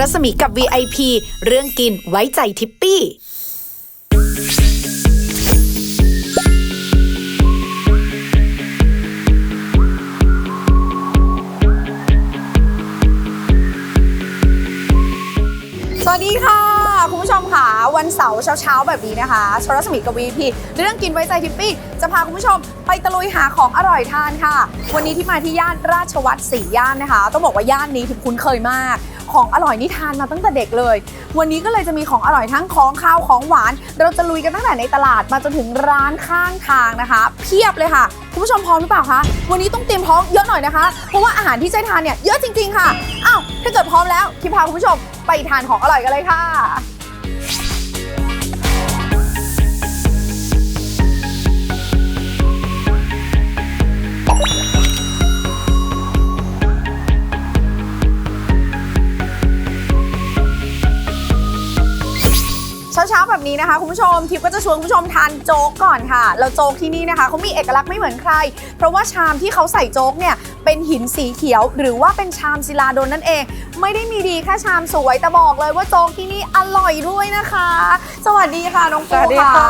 รัศมีกับ VIP เรื่องกินไว้ใจทิปปี้สวัสดีค่ะ คุณผู้ชมค่ะ วันเสาร์เช้าๆ แบบนี้นะคะชรสมีกับวีพีเรื่องกินไว้ใจทิปปี้ จะพาคุณผู้ชมไปตะลุยหาของอร่อยทานค่ะ วันนี้ที่มาที่ย่านราชวัตรสี่ย่านนะคะ ต้องบอกว่าย่านนี้ทิพคุ้นเคยมาก ของอร่อยนี่ทานมาตั้งแต่เด็กเลย วันนี้ก็เลยจะมีของอร่อยทั้งของข้าวของหวาน เราจะลุยกันตั้งแต่ในตลาดมาจนถึงร้านข้างทางนะคะ เพียบเลยค่ะ คุณผู้ชมพร้อมหรือเปล่าคะ วันนี้ต้องเตรียมท้องเยอะหน่อยนะคะ เพราะว่าอาหารที่จะให้ทานเนี่ยเยอะจริง ๆ ค่ะ อ้าว ถ้าเกิดพร้อมแล้วที่พาคุณผู้ชมไปทานของอร่อยกันเลยค่ะ เช้าๆแบบนี้นะคะคุณผู้ชมทิพย์ก็จะชวนคุณผู้ชมทานโจ๊กก่อนค่ะแล้วโจ๊กที่นี่นะคะเขามีเอกลักษณ์ไม่เหมือนใคร เพราะว่าชามที่เขาใส่โจ๊กเนี่ยเป็นหินสีเขียว หรือว่าเป็นชามศิลาดลนั่นเอง ไม่ได้มีดีแค่ชามสวยแต่บอกเลยว่าโจ๊กที่นี่อร่อยด้วยนะคะ สวัสดีค่ะน้องปูสวัสดีค่ะ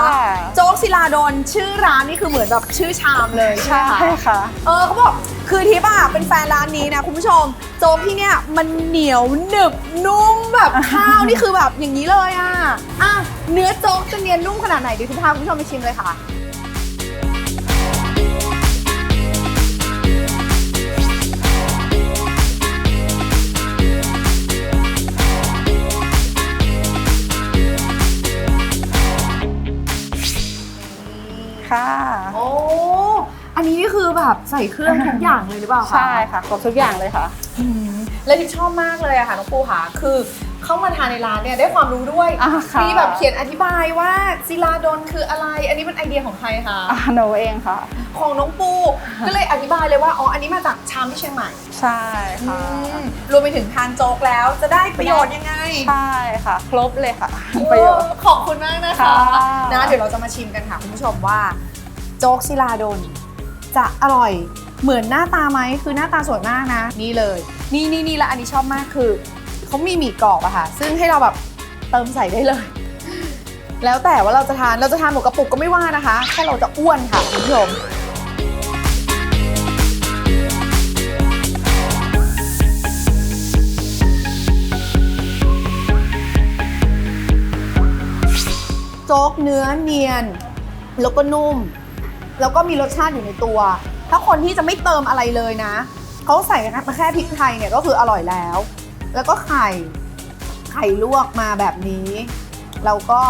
โจ๊กศิลาดลชื่อร้านนี่คือเหมือนแบบชื่อชามเลยใช่ใช่ไหมคะค่ะ เออเขาบอกคือทิปอะเป็นแฟนร้านนี้นะคุณผู้ชม โจ๊กที่เนี่ยมันเหนียวหนึบนุ่มแบบข้าวนี่คือแบบอย่างนี้เลยอะอะเนื้อโจ๊กจะเนียนนุ่มขนาดไหนเดี๋ยวทิมพาคุณผู้ชมไปชิมเลยค่ะ แบบใส่เครื่องทุกอย่างเลยหรือเปล่าคะใช่ค่ะครบทุกอย่างเลยค่ะ อืมแล้วทิพชอบมากเลยอะค่ะน้องปูค่ะคือเข้ามาทานในร้านเนี่ยได้ความรู้ด้วยอ่าค่ะ มีแบบเขียนอธิบายว่าศิลาดลคืออะไร อันนี้เป็นไอเดียของใครคะ อ่าหนูเองค่ะ ของน้องปู ก็เลยอธิบายเลยว่าอ๋ออันนี้มาจากชามที่เชียงใหม่ใช่ค่ะอืมรวมไปถึงทานโจ๊กแล้วจะได้ประโยชน์ยังไง ใช่ค่ะ ครบเลยค่ะ ประโยชน์เออขอบคุณมากนะคะค่ะ นะเดี๋ยวเราจะมาชิมกันค่ะคุณผู้ชมว่า โจ๊กศิลาดล จะอร่อยเหมือนหน้าตาไหมคือหน้าตาสวยมากนะ นี่เลย นี่นี่นี่และอันนี้ชอบมากคือเขามีหมี่กรอบอะค่ะ ซึ่งให้เราแบบเติมใส่ได้เลย แล้วแต่ว่าเราจะทานเราจะทานหมดกระปุกก็ไม่ว่านะคะแค่เราจะอ้วนค่ะคุณผู้ชมโจ๊กเนื้อเนียน แล้วก็นุ่ม แล้วก็มีรสชาติอยู่ในตัว ถ้าคนที่จะไม่เติมอะไรเลยนะ เขาใส่มาแค่พริกไทยเนี่ยก็คืออร่อยแล้ว แล้วก็ไข่ ไข่ลวกมาแบบนี้ แล้วก็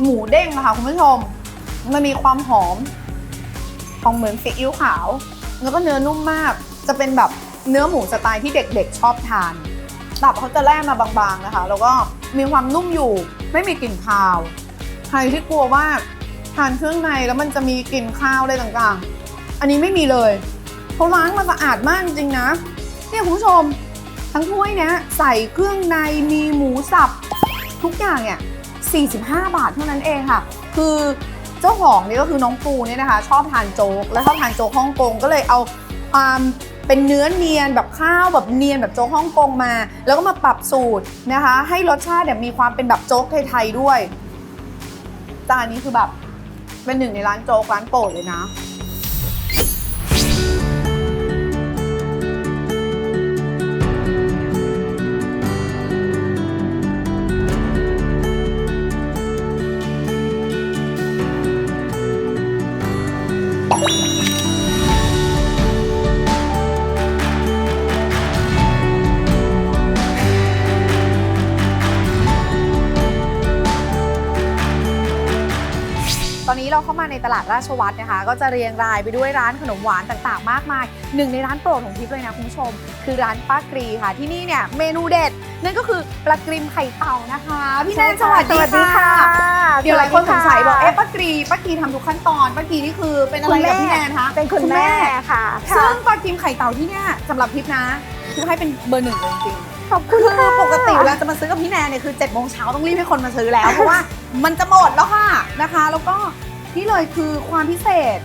หมูเด้งอะค่ะคุณผู้ชม มันมีความหอม ของเหมือนซีอิ๊วขาว แล้วก็เนื้อนุ่มมาก จะเป็นแบบเนื้อหมูสไตล์ที่เด็กๆ ชอบทาน ตับเขาจะแล่มาบางๆนะคะ แล้วก็มีความนุ่มอยู่ ไม่มีกลิ่นคาว ใครที่กลัวว่า ทานเครื่องในแล้วมันจะมีกลิ่นข้าวอะไรต่างๆ อันนี้ไม่มีเลยเขาล้างมาสะอาดมากจริงนะ เนี่ยคุณผู้ชม ทั้งถ้วยเนี้ยใส่เครื่องในมีหมูสับ ทุกอย่างเนี่ย45 บาทเท่านั้นเองค่ะ คือเจ้าของนี่ก็คือน้องปูเนี่ยนะคะ ชอบทานโจ๊กและชอบทานโจ๊กฮ่องกงก็เลยเอาความเป็นเนื้อเนียนแบบข้าวแบบเนียนแบบโจ๊กฮ่องกงมา แล้วก็มาปรับสูตรนะคะ ให้รสชาติเนี่ยมีความเป็นแบบโจ๊กไทยๆด้วยจานนี้คือแบบ เป็นหนึ่งในร้านโจ๊กร้านโปรดเลยนะ ดราชวัตรนะคะ ก็จะเรียงรายไปด้วยร้านขนมหวานต่างๆ มากมายหนึ่งในร้านโปรดของทิพย์เลยนะคุณผู้ชม คือร้านป้ากรีค่ะที่นี่เนี่ยเมนูเด็ดนั่นก็คือปลากริมไข่เต่านะคะ พี่แนนสวัสดีค่ะ เดี๋ยวหลายคนสงสัยบอกเอ๊ะป้ากรีป้ากรีทำทุกขั้นตอนป้ากรีนี่คือเป็นอะไรกับพี่แนนคะเป็นคุณแม่ค่ะซึ่งปลากริมไข่เต่าที่เนี่ยสำหรับทิพย์นะคือให้เป็นเบอร์หนึ่งเลยจริงๆขอบคุณคือค่ะปกติเวลาจะมาซื้อกับพี่แนนเนี่ยคือ7จ็ดโมงเช้าต้องรีบให้คนมาซื้อแล้ว เพราะว่ามันจะหมดแล้วค่ะนะคะ แล้วก็ นี่เลยคือความพิเศษ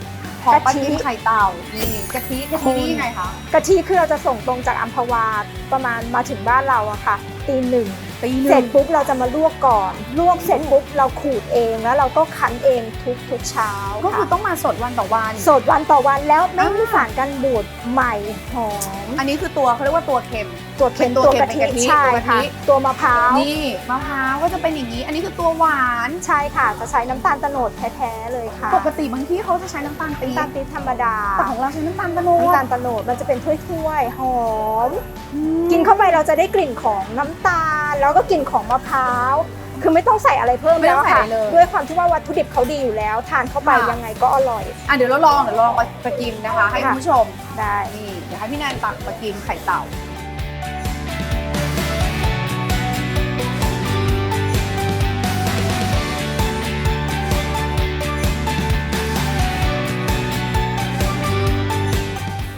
ของปลาทิมไข่เต่านี่กะทิกะทินี่ยังไงคะ กะทิคือเราจะส่งตรงจากอัมพวาประมาณมาถึงบ้านเราอะค่ะตีหนึ่ง ตีหเสร็นึ่จงปุ๊บเราจะมาลวกก่อน ลวกเสร็จปุ๊บเราขูดเองแล้วเราก็คั้นเองทุกทุกเช้าก็คือค่ะต้องมาสดวันต่อวัน สดวันต่อวันแล้วไม่อ่ามีมีสารกันบูดใหม่หอมอันนี้คือตัวเขาเรียกว่าตัวเค็มตัวเค็มเป็นตัวตัวเค็มกะทิเป็นกะทิใช่ตัวกะทิค่ะตัวมะพร้าวนี่มะพร้าวก็จะเป็นอย่างนี้ อันนี้คือตัวหวานใช่ค่ะจะใช้น้ำตาลโตโนดแท้ๆเลยค่ะปกติบางที่เขาจะใช้น้ำตาลปี๊น้ำตาลบปี๊บธรรมดาแต่ของเราใช้น้ำตาลตะโนน้ำดตาลโตโนดมันจะเป็นถ้วยๆหอมอืมกินเข้าไปเราจะได้กลิ่นของน้ำตาล แล้วก็กลิ่นของมะพร้าว คือไม่ต้องใส่อะไรเพิ่มไม่แล้ต้วองใส่ค่ะ อะไรเลยด้วยความที่ว่าวัตถุดิบเขาดีอยู่แล้ว ทานเข้าไปค่ะ ยังไงก็อร่อย อะเดี๋ยวเราลองเดี๋ยวเราลองไปไปกินนะคะ ให้คุณผู้ชมได้ นี่เดี๋ยวให้พี่แนนตักไปกินไข่เต่า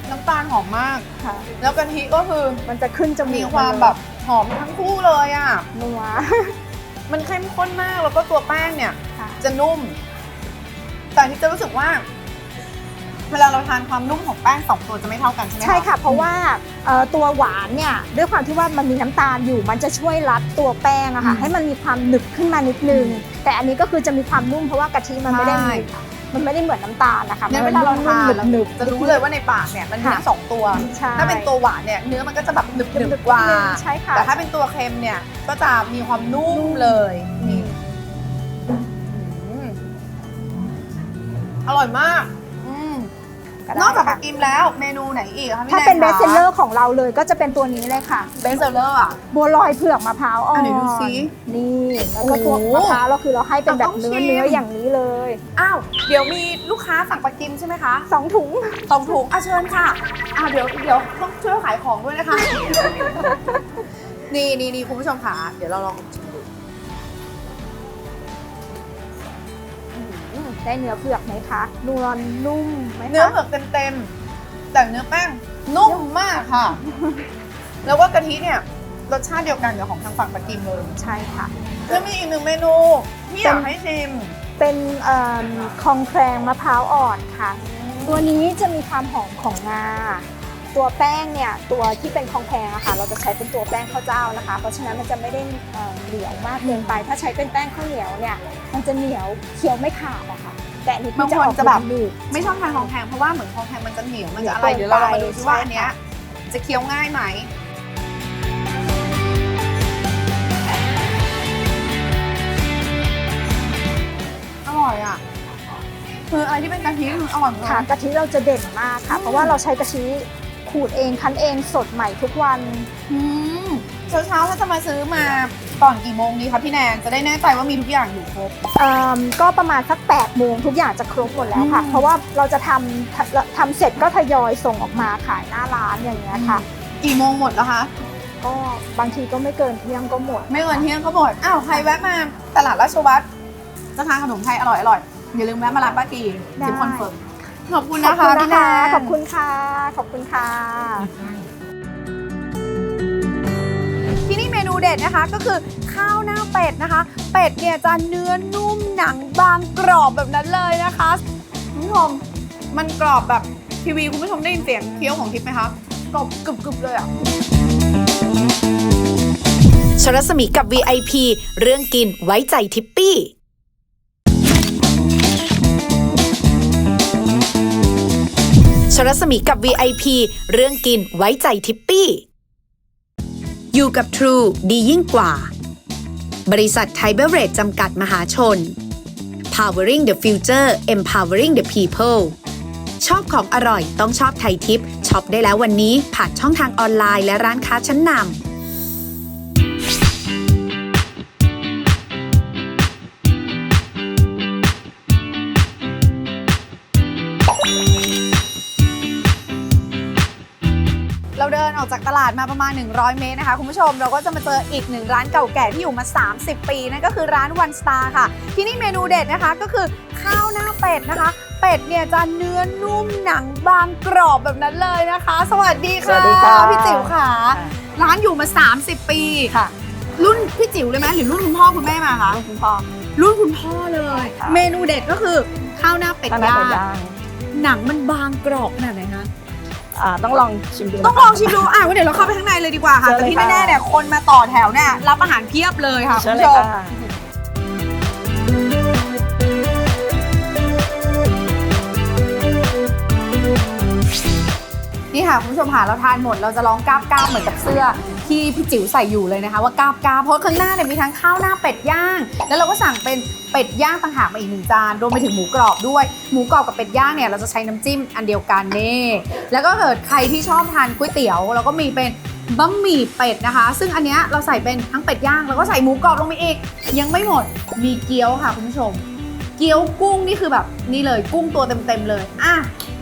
น้ำตาลหอมมาก ค่ะ แล้วกะทิก็คือมันจะขึ้นจมูกมีความแบบ หอมทั้งคู่เลยอะ นัว มันเข้มข้นมากแล้วก็ตัวแป้งเนี่ย ค่ะ จะนุ่ม แต่ที่จะรู้สึกว่า เวลาเราทานความนุ่มของแป้งสองตัวจะไม่เท่ากันใช่ไหม ใช่ค่ะ เพราะว่าเอ่อตัวหวานเนี่ยด้วยความที่ว่ามันมีน้ำตาลอยู่ มันจะช่วยรัดตัวแป้งอะค่ะให้มันมีความหนึบขึ้นมานิดนึง แต่อันนี้ก็คือจะมีความนุ่มเพราะว่ากะทิมันไม่ได้มี มันไม่ได้เหมือนน้ำตาลนะคะเนี่ยมัเวลาเราทานนุ่มๆหนึบจะรู้เลยว่าในปากเนี่ยมันมีทั้งสองตัว ใช่ถ้าเป็นตัวหวานเนี่ยเนื้อมันก็จะแบบหนึบหนึๆบกว่า ใช่ค่ะ แต่ถ้าเป็นตัวเค็มเนี่ยก็จะมีความนุ่มเลยนี่อืมอร่อยมากอืม ก็ได้นอกจากปัค่ะกกิมแล้วเมนูไหนอีกคะพี่ถ้าแนเป็นเบสคะเซลเลอร์ของเราเลยก็จะเป็นตัวนี้เลยค่ะ เบสเซลเลอร์อะ บัวลอยเผือกมะพร้าวอ่อนอะเดี๋ยวดูสินี่แล้วก็ตัวโอ้โหมะพร้าวเราคือเราให้เป็นแบบอะต้องเนื้อชิม เนื้ออย่างนี้เลยอ้าวเดี๋ยวมีลูกค้าสั่งปักกิมใช่ไหมคะสองถุง สองถุงอะเชิญค่ะอะเดี๋ยวเดี๋ยวต้องช่วยขายของด้วยนะคะ นี่นี่นี่คุณผู้ชมค่ะเดี๋ยวเราลองชิม ได้เนื้อเผือกไหมคะนวลนุ่มไหมเนื้อคะเผือกเต็มๆ แต่เนื้อแป้งนุ่มมากค่ะ แล้วก็กะทิเนี่ยรสชาติเดียวกันกับของทางฝั่งปักกิมเลยใช่ค่ะแล้วมีอีกหนึ่งเมนูที่อยากให้ชิม เป็นเอิ่มคองแครงมะพร้าวอ่อนค่ะ ตัวนี้จะมีความหอมของงา ตัวแป้งเนี่ยตัวที่เป็นคองแครงอะค่ะเราจะใช้เป็นตัวแป้งข้าวเจ้านะคะ เพราะฉะนั้นมันจะไม่ได้เอ่อเหนียวมากเกินไป ถ้าใช้เป็นแป้งข้าวเหนียวเนี่ยมันจะเหนียวเคี้ยวไม่ขาดอะค่ะแต่อันนี้บางจะคนออกจะแบบหนึบไม่ชอบทานของแพงเพราะว่าเหมือนของแพงมันจะเหนียวมันจะอะไรเหนีเดี๋ยยววเกินเราลองมาดูไปซิว่าใช่อันเนี้ยค่ะจะเคี้ยวง่ายไหมอร่อยอะคืออะไรที่เป็นกะทิคืออร่อยหมดค่ะกะทิเราจะเด่นมากค่ะ เพราะว่าเราใช้กะทิ ขูดเองคั้นเองสดใหม่ทุกวันอืมเช้าเช้าๆถ้าจะมาซื้อมาก่อนกี่โมงดีคะพี่แนนจะได้แน่ใจว่ามีทุกอย่างอยู่ครบ เอิ่มก็ประมาณสัก8ปดโมงทุกอย่างจะครบหมดแล้วค่ะ อืม เพราะว่าเราจะทำทำทำเสร็จก็ทยอยส่งออกมาขายหน้าร้านอย่างเงี้ยค่ะ กี่โมงหมดแล้วคะ ก็บางทีก็ไม่เกินเที่ยงก็หมด ไม่เกินเที่ยงก็หมดอ้าวใครแวะมาตลาดราชวัตรจะทานขนมไทยอร่อยอร่อยๆอย่าลืมแวะมาร้านป้ากีได้ทิปคอนเฟิร์ม ขอบคุณขอบนะคะคุณพี่นะแนคะนขอบคุณค่ะ ขอบคุณค่ะ ที่นี่เมนูเด็ดนะคะก็คือข้าวหน้าเป็ดนะคะ เป็ดเนี่ยจะเนื้อนุ่มหนังบางกรอบแบบนั้นเลยนะคะคุณผู้ชมมันกรอบแบบทีวีคุณผู้ชมได้ยินเสียงเคี้ยวของทิพย์ไหมคะกรอบกรึบๆเลยอะชรัศมีกับ VIP เรื่องกินไว้ใจทิปปี้ รัศมีกับ VIP เรื่องกินไว้ใจทิปปี้ อยู่กับ True ดียิ่งกว่า บริษัทไทยเบเรจจำกัดมหาชน Powering the Future Empowering the People ชอบของอร่อยต้องชอบไทยทิปช็อปได้แล้ววันนี้ผ่านช่องทางออนไลน์และร้านค้าชั้นนำ ออกจากตลาดมาประมาณ 100 เมตรนะคะคุณผู้ชมเราก็จะมาเจออีกหนึ่งร้านเก่าแก่ที่อยู่มา 30 ปีนั่นก็คือร้านวันสตาร์ค่ะ ที่นี่เมนูเด็ดนะคะก็คือข้าวหน้าเป็ดนะคะ เป็ดเนี่ยจะเนื้อนุ่มหนังบางกรอบแบบนั้นเลยนะคะ สวัสดีค่ะสวัสดีค่ะพี่จิ๋วค่ะ ร้านอยู่มา 30 ปีค่ะ รุ่นพี่จิ๋วเลยไหมหรือรุ่นคุณพ่อคุณแม่มาคะคุณพ่อรุ่นคุณพ่อเลยค่ะเมนูเด็ดก็คือข้าวหน้าเป็ดตอนนั้นย่าเป็ดงย่างหนังมันบางกรอบขนาดไหนคะ อ่าต้องลองชิมดูต้องลองชิมดูอะงั้นเดี๋ยวเราเข้าไปข้างในเลยดีกว่าค่ะเชิญแต่เลยที่ค่ะแน่ๆเนี่ยคนมาต่อแถวเนี่ยรับอาหารเพียบเลยค่ะคุเชิณญผู้เลชยมค่ะนี่ค่ะคุณผู้ชมค่ะเราทานหมดเราจะร้องกราบกราบเหมือนกับเสื้อ ที่พี่จิ๋วใส่อยู่เลยนะคะ ว่ากาบกาเพราะข้างหน้าเนี่ยมีทั้งข้าวหน้าเป็ดย่าง แล้วเราก็สั่งเป็นเป็ดย่างต่างหากมาอีกหนึ่งจานรวมไปถึงหมูกรอบด้วย หมูกรอบกับเป็ดย่างเนี่ยเราจะใช้น้ำจิ้มอันเดียวกันนี่แล้วก็เกิดใครที่ชอบทานก๋วยเตี๋ยวเราก็มีเป็นบะหมี่เป็ดนะคะ ซึ่งอันเนี้ยเราใส่เป็นทั้งเป็ดย่างแล้วก็ใส่หมูกรอบลงไปอีก ยังไม่หมดมีเกี๊ยวค่ะคุณผู้ชม เกี๊ยวกุ้งนี่คือแบบนี่เลยกุ้งตัวเต็มๆเลยอะ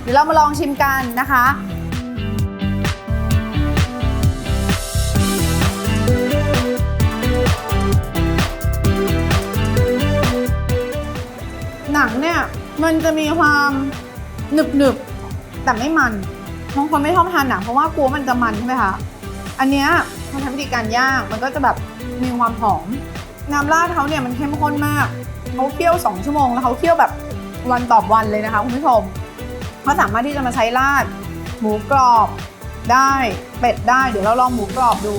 เดี๋ยวเรามาลองชิมกันนะคะ หนังเนี่ยมันจะมีความหนึบหนึบแต่ไม่มันบางคนไม่ชอบทานหนังเพราะว่ากลัวมันจะมันใช่ไหมคะอันเนี้ยเขาใช้วิธีการย่างมันก็จะแบบมีความหอมน้ำราดเขาเนี่ยมันเข้มข้นมากเขาเคี่ยว 2 ชั่วโมงแล้วเขาเคี่ยวแบบวันต่อวันเลยนะคะคุณผู้ชมเขาสามารถที่จะมาใช้ราดหมูกรอบได้เป็ดได้เดี๋ยวเราลองหมูกรอบดู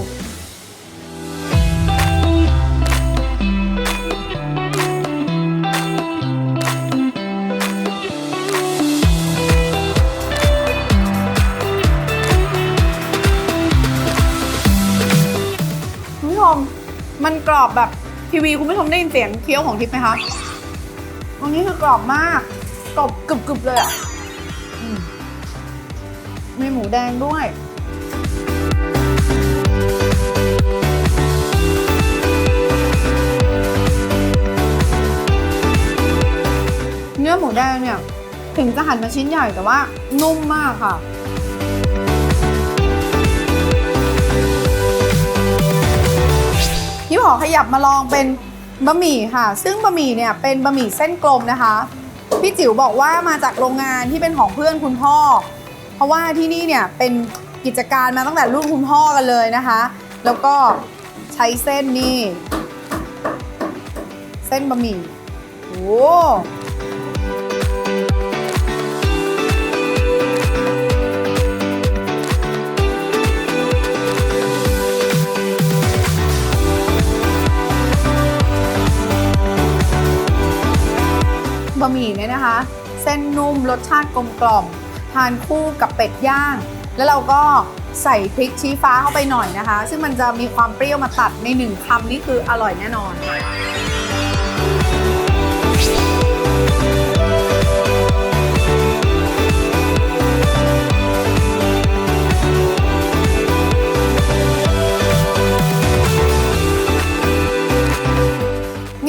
มันกรอบแบบทีวีคุณผู้ชมได้ยินเสียงเคี้ยวของทิพย์ไหมคะอันนี้คือกรอบมากกรอบกรึบๆเลยอะอืมมีหมูแดงด้วยเนื้อหมูแดงเนี่ย ถึงจะหั่นมาชิ้นใหญ่แต่ว่านุ่มมากค่ะ พี่ขอขยับมาลองเป็นบะหมี่ค่ะ ซึ่งบะหมี่เนี่ยเป็นบะหมี่เส้นกลมนะคะ พี่จิ๋วบอกว่ามาจากโรงงานที่เป็นของเพื่อนคุณพ่อ เพราะว่าที่นี่เนี่ยเป็นกิจการมาตั้งแต่รุ่นคุณพ่อกันเลยนะคะ แล้วก็ใช้เส้นนี่ เส้นบะหมี่โอ้ บะหมี่เนี่ยนะคะ เส้นนุ่มรสชาติกลมกล่อม ทานคู่กับเป็ดย่าง แล้วเราก็ใส่พริกชี้ฟ้าเข้าไปหน่อยนะคะ ซึ่งมันจะมีความเปรี้ยวมาตัดในหนึ่งคำนี่คืออร่อยแน่นอน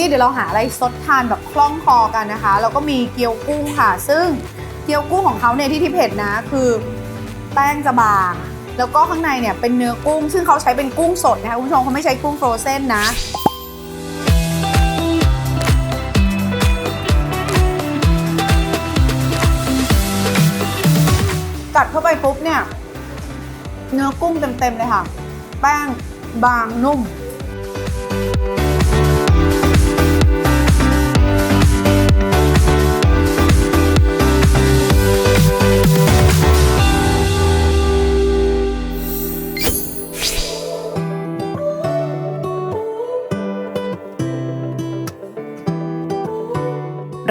นี่เดี๋ยวเราหาอะไรซดทานแบบคล่องคอกันนะคะแล้วก็มีเกี๊ยวกุ้งค่ะ ซึ่งเกี๊ยวกุ้งของเขาเนี่ยที่ที่เผ็ดนะคือแป้งจะบางแล้วก็ข้างในเนี่ยเป็นเนื้อกุ้ง ซึ่งเขาใช้เป็นกุ้งสดนะคะคุณผู้ชมเขาไม่ใช้กุ้งโฟรเซนนะกัดเข้าไปปุ๊บเนี่ย เนื้อกุ้งเต็มๆเลยค่ะ แป้งบางนุ่ม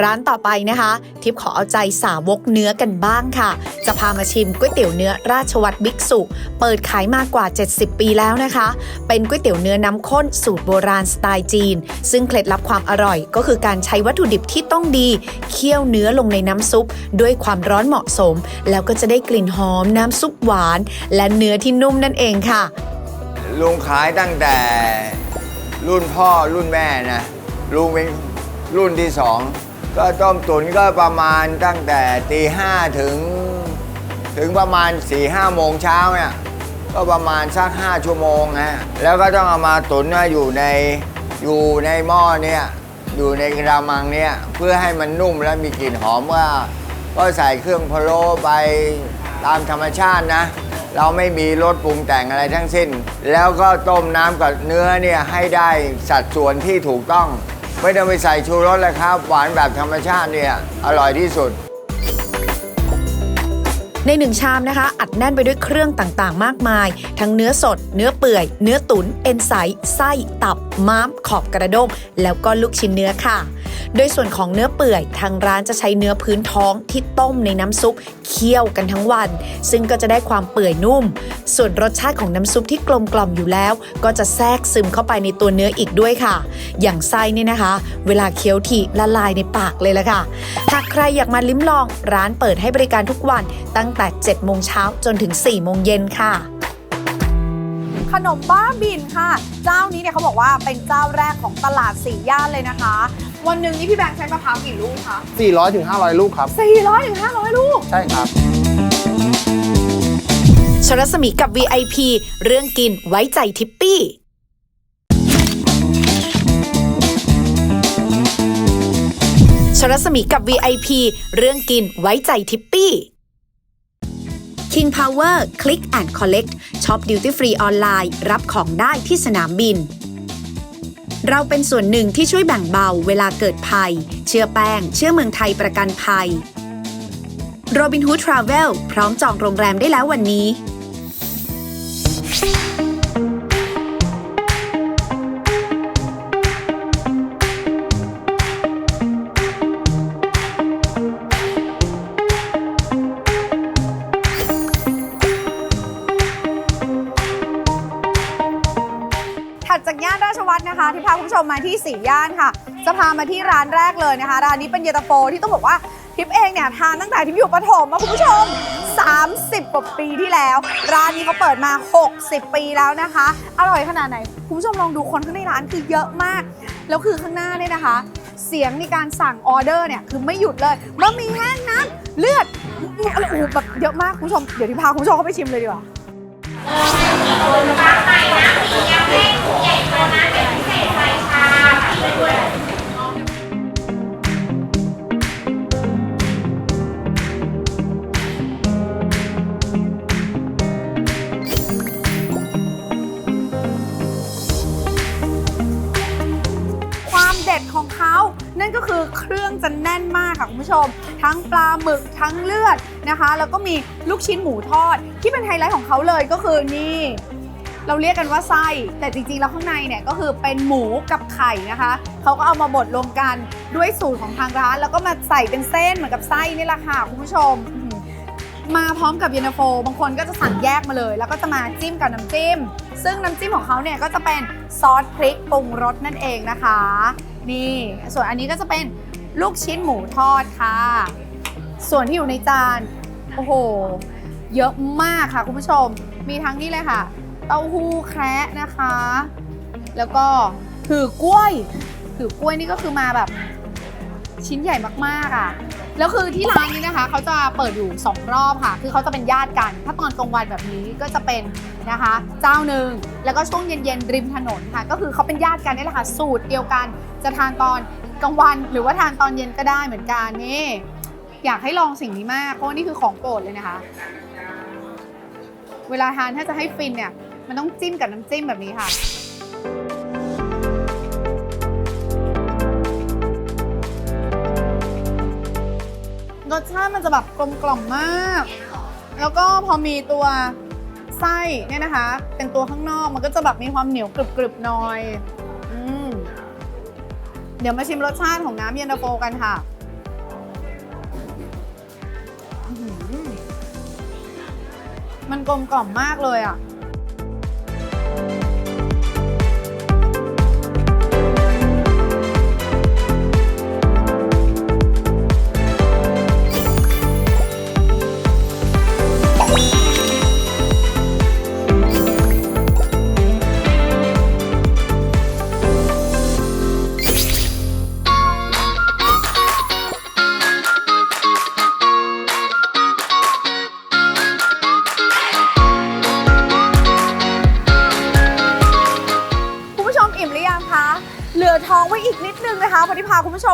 ร้านต่อไปนะคะ ทิปขอเอาใจสาวกเนื้อกันบ้างค่ะ จะพามาชิมก๋วยเตี๋ยวเนื้อราชวัตรบิ๊กสุ เปิดขายมากกว่า 70 ปีแล้วนะคะ เป็นก๋วยเตี๋ยวเนื้อน้ำข้นสูตรโบราณสไตล์จีน ซึ่งเคล็ดลับความอร่อย ก็คือการใช้วัตถุดิบที่ต้องดี เคี่ยวเนื้อลงในน้ำซุป ด้วยความร้อนเหมาะสม แล้วก็จะได้กลิ่นหอมน้ำซุปหวาน และเนื้อที่นุ่มนั่นเองค่ะลุงขายตั้งแต่รุ่นพ่อรุ่นแม่นะลุงเป็นรุ่นที่สอง ก็ต้มตุ๋นก็ประมาณตั้งแต่ตีห้าถึง ถึงประมาณ4ี่ห้าโมงเช้าเนี่ยก็ประมาณสักห้าชั่วโมงฮะแล้วก็ต้องเอามาตุ๋นว่าอยู่ในอยู่ในหม้อเนี่ยอยู่ในกระมังเนี่ยเพื่อให้มันนุ่มและมีกลิ่นหอมว่าก็ใส่เครื่องพะโล้ไปตามธรรมชาตินะ เราไม่มีรสปรุงแต่งอะไรทั้งสิ้น แล้วก็ต้มน้ำกับเนื้อเนี่ยให้ได้สัดส่วนที่ถูกต้อง ไม่ต้องไปใส่ชูรสเลยครับ หวานแบบธรรมชาติเนี่ย อร่อยที่สุด ในหนึ่งชามนะคะ อัดแน่นไปด้วยเครื่องต่างๆ มากมาย ทั้งเนื้อสด เนื้อเปื่อย เนื้อตุน๋นเอ็นใสไส้ ตับ ม้าม ขอบกระด้งแล้วก็ลูกชิ้นเนื้อค่ะ โดยส่วนของเนื้อเปื่อยทางร้านจะใช้เนื้อพื้นท้องที่ต้มในน้ำซุปเคี่ยวกันทั้งวัน ซึ่งก็จะได้ความเปื่อยนุ่ม ส่วนรสชาติของน้ำซุปที่กลมกล่อมอยู่แล้ว ก็จะแทรกซึมเข้าไปในตัวเนื้ออีกด้วยค่ะ อย่างไส้เนี่ยนะคะ เวลาเคี้ยวทีละลายในปากเลยละค่ะ หากใครอยากมาลิ้มลอง ร้านเปิดให้บริการทุกวันตั้งแต่7โมงเช้าจนถึง4โมงเย็นค่ะขนมบ้าบินค่ะ เจ้านี้เนี่ยเขาบอกว่าเป็นเจ้าแรกของตลาดสี่ย่านเลยนะคะ วันหนึ่งนี่พี่แบงค์ใช้มะพร้าวกี่ลูกคะ400ถึง500 ลูกครับ 400ถึง500 ลูก ใช่ครับ ชรสมีกับ VIP เรื่องกินไว้ใจทิปปี้ ชรสมีกับ VIP เรื่องกินไว้ใจทิปปี้ King Power Click and Collect ช็อปดิวตี้ฟรีออนไลน์ รับของได้ที่สนามบิน เราเป็นส่วนหนึ่งที่ช่วยแบ่งเบาเวลาเกิดภัย เชื่อแป้ง เชื่อเมืองไทยประกันภัย Robinhood Travel พร้อมจองโรงแรมได้แล้ววันนี้ ที่สี่ย่านค่ะ จะพามาที่ร้านแรกเลยนะคะ ร้านนี้เป็นเยตาโฟที่ต้องบอกว่าทิปเองเนี่ยทานตั้งแต่ทิปอยู่ประถมมาคุณผู้ชม 30 กว่าปีที่แล้ว ร้านนี้เขาเปิดมา 60 ปีแล้วนะคะ อร่อยขนาดไหน คุณผู้ชมลองดูคนข้างในร้านคือเยอะมาก แล้วคือข้างหน้าเนี่ยนะคะ เสียงในการสั่งออเดอร์เนี่ยคือไม่หยุดเลยบะหมี่แห้งน้ำเลือดโอ้โหแบบเยอะมากคุณผู้ชม เดี๋ยวที่พาคุณผู้ชมเข้าไปชิมเลยดีกว่าเออมาใหม่นะหมี่ยำแห้งใหญ่กว่านะ ความเด็ดของเขา นั่นก็คือเครื่องจะแน่นมากค่ะคุณผู้ชม ทั้งปลาหมึกทั้งเลือดนะคะ แล้วก็มีลูกชิ้นหมูทอด ที่เป็นไฮไลท์ของเขาเลยก็คือนี่ เราเรียกกันว่าไส้แต่จริงๆแล้วข้างในเนี่ยก็คือเป็นหมูกับไข่นะคะเขาก็เอามาบดรวมกันด้วยสูตรของทางร้าน แล้วก็มาใส่เป็นเส้นเหมือนกับไส้นี่แหละค่ะคุณผู้ชม มาพร้อมกับเยนโฟ บางคนก็จะสั่งแยกมาเลย แล้วก็จะมาจิ้มกับน้ำจิ้ม ซึ่งน้ำจิ้มของเขาเนี่ยก็จะเป็นซอสพริกปรุงรสนั่นเองนะคะ นี่ ส่วนอันนี้ก็จะเป็นลูกชิ้นหมูทอดค่ะ ส่วนที่อยู่ในจาน โอ้โห เยอะมากค่ะคุณผู้ชม มีทั้งนี่เลยค่ะ ต้าหู้แคระนะคะ แล้วก็ถือกล้วย ถือกล้วยนี่ก็คือมาแบบ ชิ้นใหญ่มากๆอะ แล้วคือที่ร้านนี้นะคะเขาจะเปิดอยู่ 2 รอบค่ะ คือเขาจะเป็นญาติกัน ถ้าตอนกลางวันแบบนี้ก็จะเป็นนะคะ เจ้าหนึ่งแล้วก็ช่วงเย็นๆริมถนนค่ะ ก็คือเขาเป็นญาติกันนี่แหละค่ะ สูตรเดียวกัน จะทานตอนกลางวันหรือว่าทานตอนเย็นก็ได้เหมือนกันนี่อยากให้ลองสิ่งนี้มากเพราะว่านี่คือของโปรดเลยนะคะ เวลาทานถ้าจะให้ฟินเนี่ย มันต้องจิ้มกับน้ำจิ้มแบบนี้ค่ะ รสชาติมันจะแบบกลมกล่อมมาก แล้วก็พอมีตัวไส้เนี่ยนะคะ เป็นตัวข้างนอกมันก็จะแบบมีความเหนียวกรึบๆหน่อยอเดี๋ยวมาชิมรสชาติของน้ำเย็นตาโฟกันค่ะมันกลมกล่อมมากเลยอะ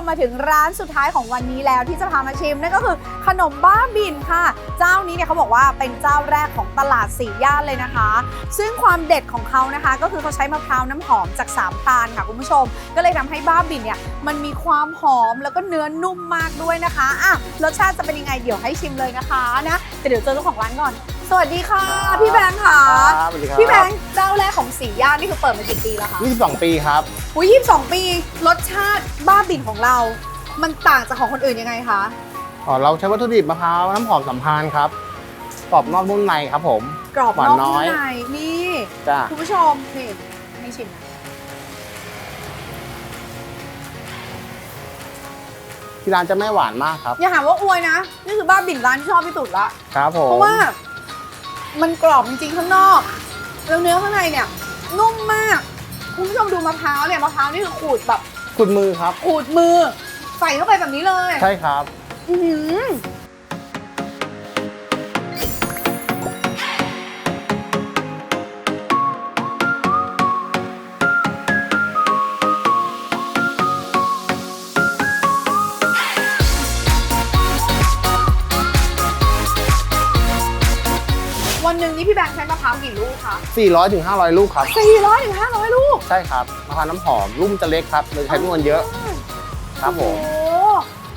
มาถึงร้านสุดท้ายของวันนี้แล้วที่จะพามาชิมนั่นก็คือขนมบ้าบินค่ะ เจ้านี้เนี่ยเขาบอกว่าเป็นเจ้าแรกของตลาดสี่ย่านเลยนะคะ ซึ่งความเด็ดของเขานะคะ ก็คือเขาใช้มะพร้าวน้ำหอมจากสามพรานค่ะคุณผู้ชม ก็เลยทำให้บ้าบินเนี่ยมันมีความหอมแล้วก็เนื้อนุ่มมากด้วยนะคะอะรสชาติจะเป็นยังไงเดี๋ยวให้ชิมเลยนะคะนะแต่เดี๋ยวเจอเจ้าของร้านก่อน สวัสดีค่ะ พี่แบงค์ค่ะครับสวัสดีครับ พี่แบงค์เจ้าแรกของสีย่านนี่คือเปิดมากี่ปีแล้วคะ22 ปีครับ อุ้ยยี่สิบสองปี รสชาติบ้าบิ่นของเรา มันต่างจากของคนอื่นยังไงคะอ๋อเราใช้วัตถุดิบมะพร้าวน้ำหอมสัมพันธ์ครับกรอบนอกนุ่มในครับผม กรอบหวานนอกน้นุ่อมยในนี่จ้าคุณผู้ชมนี่ให้ชิมนะที่ร้านจะไม่หวานมากครับอย่าหาว่าอวยนะ นี่คือบ้าบิ่นร้านที่ชอบที่สุดละ ครับผม เพราะว่า มันกรอบจริงๆข้างนอก แล้วเนื้อข้างในเนี่ยนุ่มมาก คุณผู้ชมดูมะพร้าวเนี่ยมะพร้าวนี่คือขูดแบบขุดมือครับ ขูดมือ ใส่เข้าไปแบบนี้เลย ใช่ครับ อื้อหือ 400ถึง500 ลูกครับ 400ถึง500 ลูก ใช่ครับมะพร้าวน้ำหอมรุ่มจะเล็กครับเลยใช้จำนวนเยอะครับผม โอ้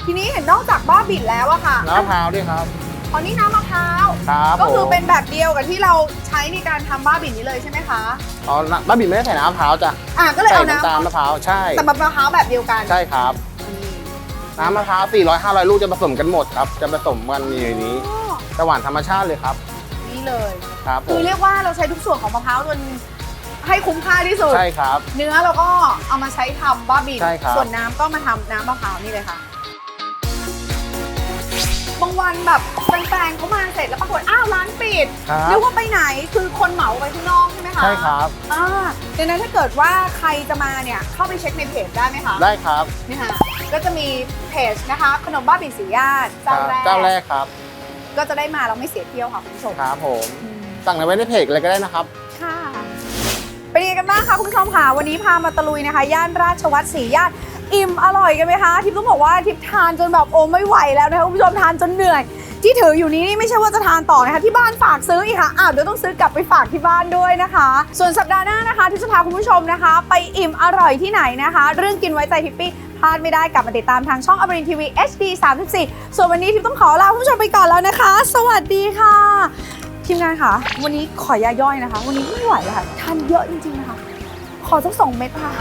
ทีนี้เห็นนอกจากบ้าบิ่นแล้วอะค่ะน้ำมะพร้าวด้วยครับ อันนี้น้ำมะพร้าว ครับก็คือผมเป็นแบบเดียวกับที่เราใช้ในการทำบ้าบิ่นนี้เลยใช่ไหมคะอ๋อบ้าบิ่นไม่ได้ใส่น้ำมะพร้าวจ้ะอะก็เลยใส่เอาน้น้ำตาลมะพร้าวใช่ำแต่มะพร้าวแบบเดียวกันใช่ครับ น้ำมะพร้าว400 500 ลูกจะผสมกันหมดครับ จะผสมกันอยู่ในนี้อ๋อจะหวานธรรมชาติเลยครับ นี่เลย ครับผคือมเรียกว่าเราใช้ทุกส่วนของมะพร้าวจนให้คุ้มค่าที่สุด ใช่ครับ เนื้อเราก็เอามาใช้ทำบ้าบิ่นใช่ครับ ส่วนน้ำก็มาทำน้ำมะพร้าวนี่เลยค่ะ บางวันแบบแฟนๆเขามาเสร็จแล้วปรากฏอ้าวร้านปิดครับ นึกว่าไปไหนคือคนเหมาไปข้างนอกใช่ไหมคะใช่ครับ อ่าดังนั้นถ้าเกิดว่าใครจะมาเนี่ยเข้าไปเช็คในเพจได้ไหมคะได้ครับนี่ค่ะก็จะมีเพจนะคะ ขนมบ้าบิ่นสีญาติครัเจ้าบแรก เจ้าแรกครับ ก็จะได้มาเราไม่เสียเที่ยวค่ะคุณผู้ชมครับผมอืมสั่งในไว้ในเพจเลยก็ได้นะครับ ค่ะ เป็นยังไงกันบ้างคะคุณผู้ชมค่ะวันนี้พามาตะลุยนะคะ ย่านราชวัตรศรีญาติอิ่มอร่อยกันไหมคะทิพย์ต้องบอกว่าทิพย์ทานจนแบบโอ้ไม่ไหวแล้วนะคะคุณผู้ชมทานจนเหนื่อย ที่ถืออยู่นี้นี่ไม่ใช่ว่าจะทานต่อนะคะที่บ้านฝากซื้ออีกค่ะอ้าวเดี๋ยวต้องซื้อกลับไปฝากที่บ้านด้วยนะคะ ส่วนสัปดาห์หน้านะคะที่จะพาคุณผู้ชมนะคะ ไปอิ่มอร่อยที่ไหนนะคะ เรื่องกินไว้ใจทิปปี้ พลาดไม่ได้กลับมาติดตามทางช่องอมรินทีวี HD 34 ส่วนวันนี้ทิพย์ต้องขอลาคุณผู้ชมไปก่อนแล้วนะคะ สวัสดีค่ะ ทีมงานค่ะ วันนี้ขอยาย่อยนะคะ วันนี้ไม่ไหวแล้วค่ะทานเยอะจริงๆนะคะ ขอสักสองเม็ดค่ะ